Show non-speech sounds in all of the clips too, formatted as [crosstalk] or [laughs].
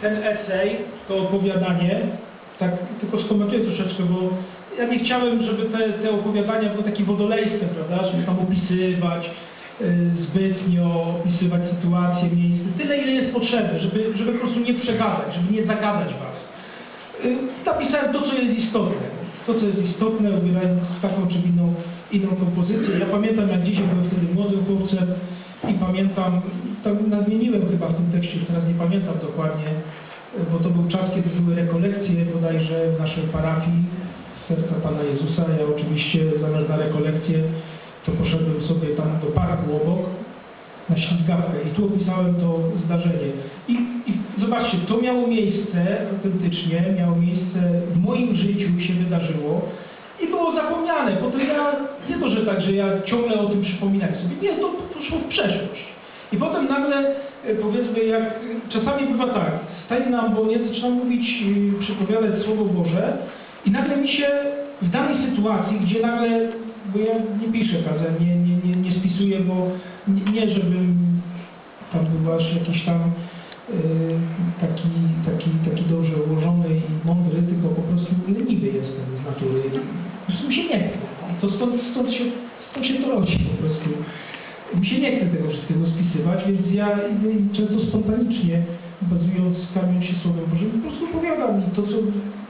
ten esej, to opowiadanie, tak tylko skomentuję troszeczkę, bo ja nie chciałem, żeby te, te opowiadania były takie wodolejskie, prawda, żeby tam opisywać y, zbytnio, opisywać sytuacje, miejsce, tyle ile jest potrzebne, żeby, żeby po prostu nie przegadać, żeby nie zagadać was. Y, Napisałem to, co jest istotne. To, co jest istotne, ubierając taką czy inną, inną kompozycję. Ja pamiętam, jak dzisiaj byłem wtedy młodym chłopcem i pamiętam, tam nadmieniłem chyba w tym tekście, teraz nie pamiętam dokładnie, bo to był czas, kiedy były rekolekcje bodajże w naszej parafii Serca Pana Jezusa. Ja oczywiście zamiast na rekolekcję, to poszedłem sobie tam do parku obok, na ślizgawkę i tu opisałem to zdarzenie. I, I zobaczcie, to miało miejsce autentycznie, miało miejsce w moim życiu się wydarzyło i było zapomniane. Potem ja, nie to, że tak, że ja ciągle o tym przypominałem sobie, nie, to poszło w przeszłość. I potem nagle, e, powiedzmy, jak czasami bywa tak, staje nam, bo nie zaczynam mówić, e, przypowiadać Słowo Boże i nagle mi się w danej sytuacji, gdzie nagle, bo ja nie piszę kazań, nie, nie, nie, nie spisuję, bo nie, nie żebym tam był aż jakiś tam y, taki, taki, taki dobrze ułożony i mądry, tylko po prostu leniwy jestem z natury. Po prostu mi się nie chce. To stąd, stąd, się, stąd się to rodzi po prostu. Mi się nie chce tego wszystkiego spisywać, więc ja idę i często spontanicznie, bazując, karmiąc się Słowem Bożym, po prostu opowiadam mi to, co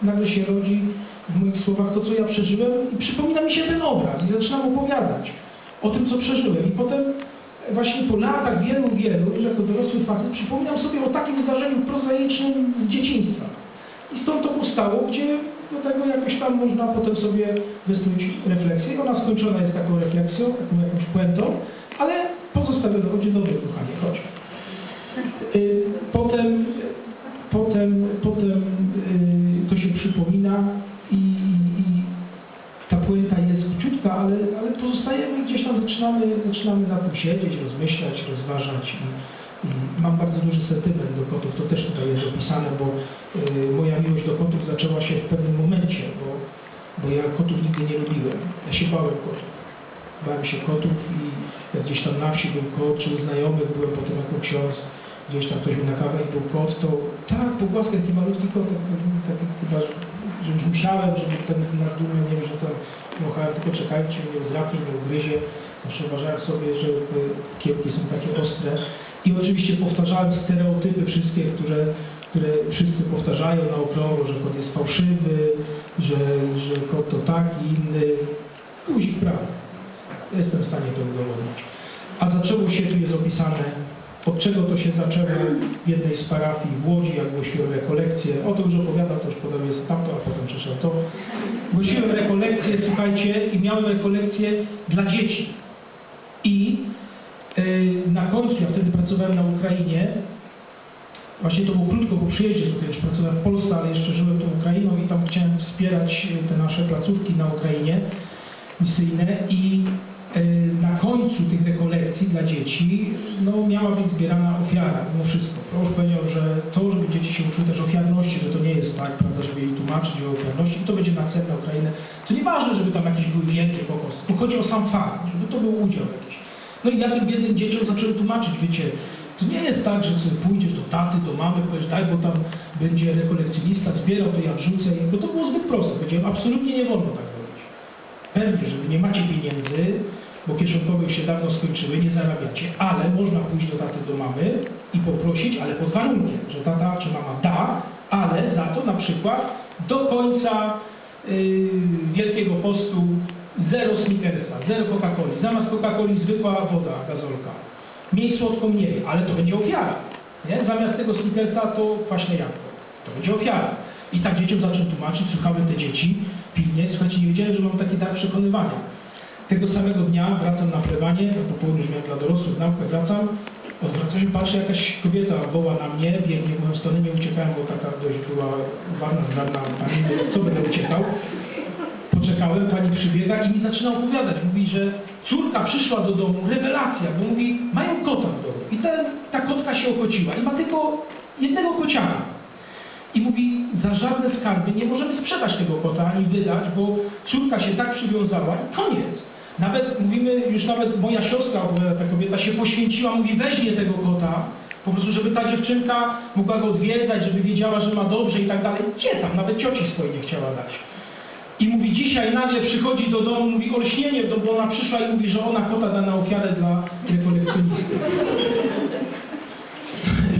nagle się rodzi w moich słowach, to, co ja przeżyłem i przypomina mi się ten obraz i zaczynam opowiadać o tym, co przeżyłem. I potem właśnie po latach wielu, wielu, już jako dorosły facet, przypominam sobie o takim zdarzeniu prozaicznym z dzieciństwa. I stąd to powstało, gdzie do tego jakoś tam można potem sobie wysnuć refleksję. I Ona skończona jest taką refleksją, taką jakąś puentą, ale pozostawiona, będzie dobrze, kochanie, chodź. Y, Potem, potem, potem y, to się przypomina i, i ta puenta jest króciutka, ale, ale pozostajemy gdzieś tam, zaczynamy, zaczynamy na tym siedzieć, rozmyślać, rozważać mam bardzo duży sentyment do kotów, to też tutaj jest opisane, bo y, moja miłość do kotów zaczęła się w pewnym momencie, bo, bo ja kotów nigdy nie lubiłem, ja się bałem kotów. Bałem się kotów i jak gdzieś tam na wsi był kot, czy u znajomych byłem potem jako ksiądz, gdzieś tam ktoś mi na kawę i był kot, to tak, pogłaskać taki malutki kotek, taki chyba, że już musiałem, żeby ten nasz dumny, nie wiem, że tam dmuchałem, tylko czekajcie, nie złapie, nie ugryzie. Zawsze uważałem sobie, że te kiełki są takie ostre. I oczywiście powtarzałem stereotypy wszystkie, które, które wszyscy powtarzają na okrągło, że kot jest fałszywy, że, że kot to taki, inny. Guzik prawda. Jestem w stanie to udowodnić. A zaczęło się, tu jest opisane, od czego to się zaczęło w jednej z parafii w Łodzi, jak głosiłem rekolekcję. O to już opowiadam, to już podam jest tamto, a potem przyszedł to. Głosiłem rekolekcję, słuchajcie, i miałem rekolekcję dla dzieci. I yy, na końcu, ja wtedy pracowałem na Ukrainie, Właśnie to było krótko po przyjeździe, tutaj już pracowałem w Polsce, ale jeszcze żyłem tą Ukrainą i tam chciałem wspierać te nasze placówki na Ukrainie misyjne i końcu tych rekolekcji dla dzieci no, miała być zbierana ofiara, mimo wszystko. Proszę powiedział, że to, żeby dzieci się uczyły też ofiarności, że to nie jest tak, prawda, żeby jej tłumaczyć o ofiarności, i to będzie na cel na Ukrainę. To nieważne, żeby tam jakieś były wielkie pokosy, bo chodzi o sam fakt, żeby to był udział jakiś. No i ja tym biednym dzieciom zacząłem tłumaczyć, wiecie, to nie jest tak, że sobie pójdziesz do taty, do mamy, powiesz daj, bo tam będzie rekolekcjonista zbierał, to ja wrzucę, bo to było zbyt proste. Powiedziałem, absolutnie nie wolno tak robić. Pewnie, że nie macie pieniędzy, bo kieszonkowe już się dawno skończyły, nie zarabiacie, ale można pójść do taty, do mamy i poprosić, ale pod warunkiem, że tata czy mama da, ale za to na przykład do końca yy, Wielkiego Postu zero Snickersa, zero Coca-Coli, zamiast Coca-Coli zwykła woda, gazolka. Mniej słodką mniej, ale to będzie ofiara. Nie? Zamiast tego Snickersa to kwaśne jabłko. To będzie ofiara. I tak dzieciom zacząłem tłumaczyć, słuchały te dzieci pilnie. Słuchajcie, nie wiedziałem, że mam taki dar przekonywania. Tego samego dnia wracam na plewanie, na popołudniu miałem dla dorosłych naukę, wracam, odwracam się, patrzę, jakaś kobieta woła na mnie, biegnie w moją stronę, nie uciekałem, bo taka dość była ładna, zgrabna pani, co będę uciekał. Poczekałem, pani przybiega i mi zaczyna opowiadać. Mówi, że córka przyszła do domu, rewelacja, bo mówi, mają kota w domu. I ten, ta kotka się okociła i ma tylko jednego kociaka. I mówi, za żadne skarby nie możemy sprzedać tego kota ani wydać, bo córka się tak przywiązała i koniec. Nawet mówimy, już nawet moja siostra, ta kobieta, się poświęciła, mówi, weźmie tego kota, Po prostu, żeby ta dziewczynka mogła go odwiedzać, żeby wiedziała, że ma dobrze i tak dalej. Gdzie tam? Nawet cioci swojej nie chciała dać. I mówi, dzisiaj nagle przychodzi do domu, mówi olśnienie, bo ona przyszła i mówi, że ona kota da na ofiarę dla rekolekcjonisty. [laughs]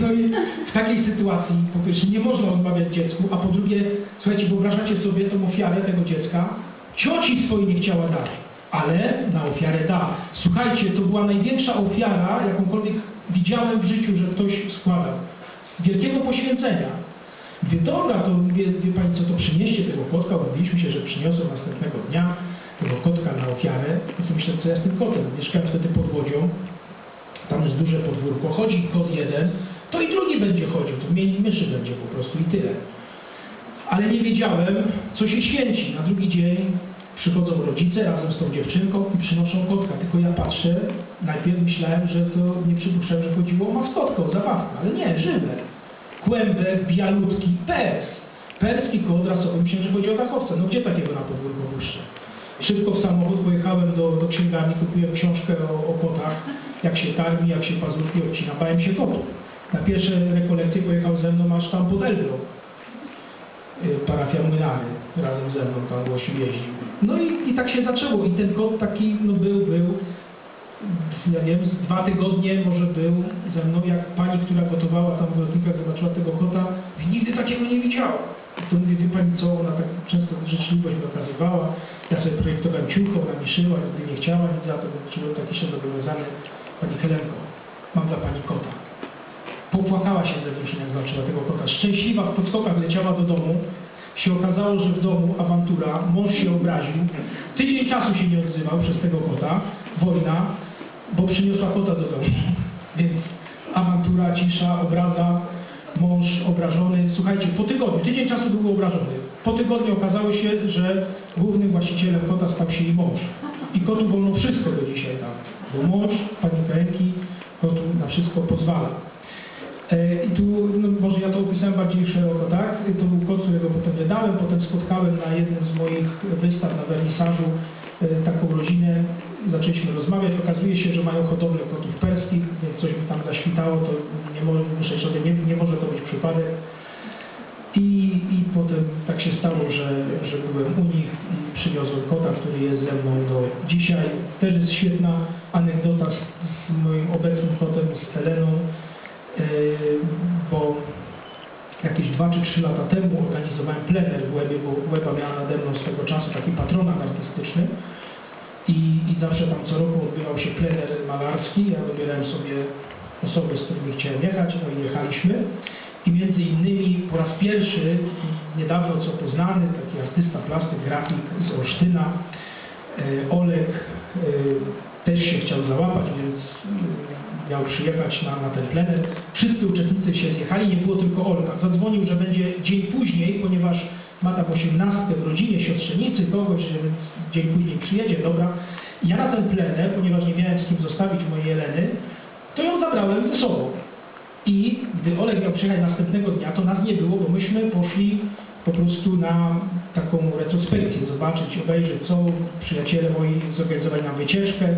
No i w takiej sytuacji, po pierwsze, nie można odmawiać dziecku, a po drugie, słuchajcie, wyobrażacie sobie tą ofiarę tego dziecka? Cioci swojej nie chciała dać, ale na ofiarę da. Słuchajcie, to była największa ofiara, jakąkolwiek widziałem w życiu, że ktoś składał. Wielkiego poświęcenia. Mówię, dobra, to wie, wie Pani co, to przynieście tego kotka, umówiliśmy się, że przyniosą następnego dnia tego kotka na ofiarę. I co myślę, co ja z tym kotem? Mieszkałem wtedy pod Łodzią, tam jest duże podwórko, chodzi kot jeden, to i drugi będzie chodził, to mniej myszy będzie po prostu i tyle. Ale nie wiedziałem, co się święci. Na drugi dzień przychodzą rodzice razem z tą dziewczynką i przynoszą kotka. Tylko ja patrzę, najpierw myślałem, że to nie przypuszczałem, że chodziło o maskotkę, o zabawkę, ale nie, żywe. Kłębek, bialutki, pers. Perski kot rasowy, myślałem, że chodzi o dachowca. No gdzie takiego na podwórko puszczę? Szybko w samochód pojechałem do, do księgarni, kupiłem książkę o, o kotach, jak się karmi, jak się pazurki odcina. Bałem się kotów. Na pierwsze rekolekcje pojechał ze mną aż tam pod Elblą. Y, Parafia razem ze mną tam głosił jeździł. No i, i tak się zaczęło. I ten kot taki no był, był, ja wiem, z dwa tygodnie może był ze mną, jak pani, która gotowała tam w lotnikach, zobaczyła tego kota, mówi, nigdy takiego nie widziała. To mówię, wie pani co, ona tak często życzliwość mi okazywała. Ja sobie projektowałem ciucho, ona mi szyła, nigdy nie chciała nic za to, czułem taki się zobowiązany. Pani Helenko, mam dla pani kota. Popłakała się ze wzruszenia, jak zobaczyła tego kota. Szczęśliwa w podskokach leciała do domu. Się okazało, że w domu awantura, mąż się obraził. Tydzień czasu się nie odzywał przez tego kota. Wojna, bo przyniosła kota do domu. Więc awantura, cisza, obraza, mąż obrażony. Słuchajcie, po tygodniu, tydzień czasu był obrażony. Po tygodniu okazało się, że głównym właścicielem kota stał się jej mąż. I kotu wolno wszystko do dzisiaj tam. Bo mąż, pani Karenki, kotu na wszystko pozwala. E, I tu, no może ja to opisałem bardziej szeroko, tak? To był kot, którego potem nie dałem, potem spotkałem na jednym z moich wystaw na wernisażu e, taką rodzinę, zaczęliśmy rozmawiać, okazuje się, że mają hodowlę kotów perskich, więc coś mi tam zaświtało, to nie może, sobie, nie, nie może to być przypadek. I, I potem tak się stało, że, że byłem u nich i przywiozłem kota, który jest ze mną do dzisiaj. Też jest świetna anegdota z, z moim obecnym kotem, z jakieś 2 czy 3 lata temu organizowałem plener w Łebie, bo Łeba miała nade mną swego czasu taki patronat artystyczny i, i zawsze tam co roku odbywał się plener malarski. Ja wybierałem sobie osoby, z którymi chciałem jechać, no i jechaliśmy. I między innymi po raz pierwszy, niedawno co poznany, taki artysta, plastyk, grafik z Olsztyna, e, Olek e, też się chciał załapać, więc miał przyjechać na, na ten plener. Wszyscy uczestnicy się zjechali, nie było tylko Olka. Zadzwonił, że będzie dzień później, ponieważ ma tam 18 w rodzinie, siostrzenicy, kogoś, że dzień później przyjedzie, dobra. Ja na ten plener, ponieważ nie miałem z kim zostawić mojej Jeleny, to ją zabrałem ze sobą. I gdy Olek miał przyjechać następnego dnia, to nas nie było, bo myśmy poszli po prostu na taką retrospekcję, zobaczyć, obejrzeć, co przyjaciele moi zorganizowali nam wycieczkę,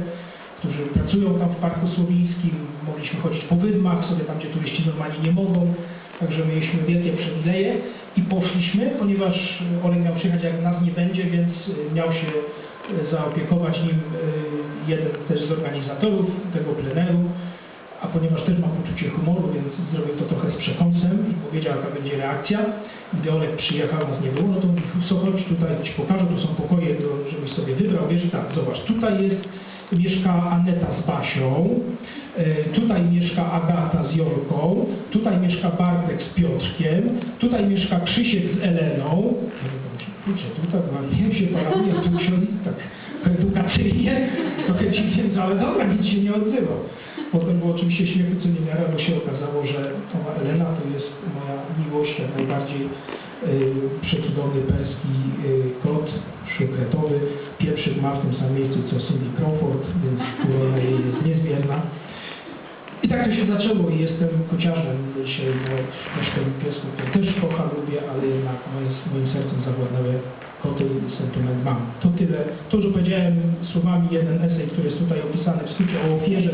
którzy pracują tam w Parku Słowińskim, mogliśmy chodzić po wydmach, sobie tam, gdzie turyści normalnie nie mogą, także mieliśmy wielkie przywileje i poszliśmy, ponieważ Olek miał przyjechać, jak nas nie będzie, więc y, miał się y, zaopiekować nim y, jeden też z organizatorów tego pleneru, a ponieważ też ma poczucie humoru, więc zrobił to trochę z przekąsem i powiedział, jaka będzie reakcja. Gdy Olek przyjechał, nas nie było, no to mówi, co chodź tutaj, ci pokażę, tu są pokoje, żebyś sobie wybrał, wiesz, tak, zobacz, tutaj jest, mieszka Aneta z Basią, e, tutaj mieszka Agata z Jorką, tutaj mieszka Bartek z Piotrkiem, tutaj mieszka Krzysiek z Eleną. Kurczę, tutaj ładnie się tu się tak edukacyjnie, trochę dziwnie, ale dobra, nic się nie odzywał. Potem było oczywiście śmiechu co niemiara, bo się okazało, że owa Elena to jest moja miłość, jak najbardziej yy, przecudowny perski yy, kot szlochretowy. Pierwszy ma w tym samym miejscu co Cindy Crawford, tak się zaczęło i jestem kociarzem dzisiaj, bo troszkę piesków to też kocham, lubię, ale jednak moim sercem zawładnęły koty i sentyment mam. To tyle. To, że powiedziałem słowami jeden esej, który jest tutaj opisany w skrócie o ofierze,